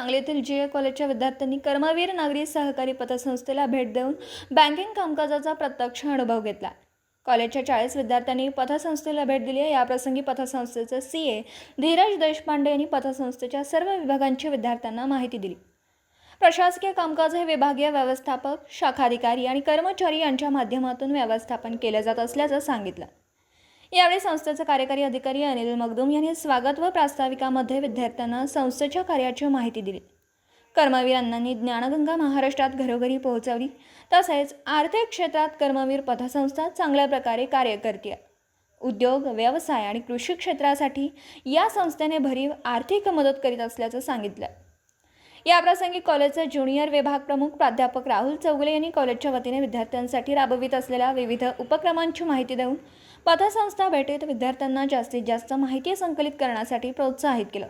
सांगली येथील जी ए कॉलेजच्या विद्यार्थ्यांनी कर्मवीर नागरी सहकारी पतसंस्थेला भेट देऊन बँकिंग कामकाजाचा प्रत्यक्ष अनुभव घेतला. कॉलेजच्या चाळीस विद्यार्थ्यांनी पथसंस्थेला भेट दिली आहे. याप्रसंगी पथसंस्थेचे सी ए धीरज देशपांडे यांनी पथसंस्थेच्या सर्व विभागांच्या विद्यार्थ्यांना माहिती दिली. प्रशासकीय कामकाज हे विभागीय व्यवस्थापक शाखाधिकारी आणि कर्मचारी यांच्या माध्यमातून व्यवस्थापन केलं जात असल्याचं सांगितलं. यावेळी संस्थेचे कार्यकारी अधिकारी अनिल मगदूम यांनी स्वागत व प्रास्ताविकामध्ये विद्यार्थ्यांना संस्थेच्या कार्याची माहिती दिली. कर्मवीर अण्णांनी ज्ञानगंगा महाराष्ट्रात घरोघरी पोहोचवली. तसेच आर्थिक क्षेत्रात कर्मवीर पथसंस्था चांगल्या प्रकारे कार्य करते उद्योग व्यवसाय आणि कृषी क्षेत्रासाठी या संस्थेने भरीव आर्थिक मदत करीत असल्याचं सांगितलं. याप्रसंगी कॉलेजचे ज्युनियर विभाग प्रमुख प्राध्यापक राहुल चौगुले यांनी कॉलेजच्या वतीने विद्यार्थ्यांसाठी राबवित असलेल्या विविध उपक्रमांची माहिती देऊन पथसंस्था भेटीत विद्यार्थ्यांना जास्तीत जास्त माहिती संकलित करण्यासाठी प्रोत्साहित केलं.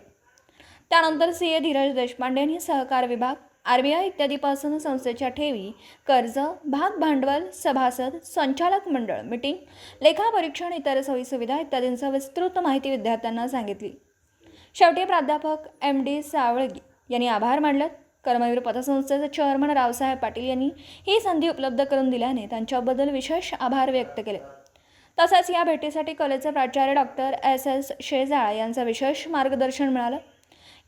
त्यानंतर सी. ए. धीरज देशपांडे यांनी सहकार विभाग आर बी आय इत्यादीपासून संस्थेच्या ठेवी कर्ज भाग भांडवल सभासद संचालक मंडळ मिटिंग लेखापरीक्षण इतर सोयीसुविधा इत्यादींचा विस्तृत माहिती विद्यार्थ्यांना सांगितली. शेवटी प्राध्यापक एम डी सावळगी यांनी आभार मानले. कर्मवीर पतसंस्थेचे चेअरमन रावसाहेब पाटील यांनी ही संधी उपलब्ध करून दिल्याने त्यांच्याबद्दल विशेष आभार व्यक्त केले. तसंच या भेटीसाठी कॉलेजचे प्राचार्य डॉक्टर एस. एस. शेजाळा यांचं विशेष मार्गदर्शन मिळालं.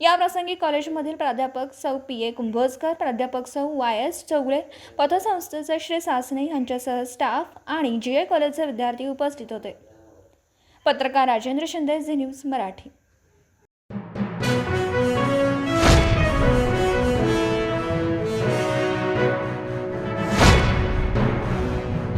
याप्रसंगी कॉलेजमधील प्राध्यापक सौ पी. ए. कुंभोजकर प्राध्यापक सौ वाय. एस. चौगुळे पथसंस्थेचे श्री सासने यांच्यासह स्टाफ आणि जी. ए. कॉलेजचे विद्यार्थी उपस्थित होते. पत्रकार राजेंद्र शिंदे झी न्यूज मराठी.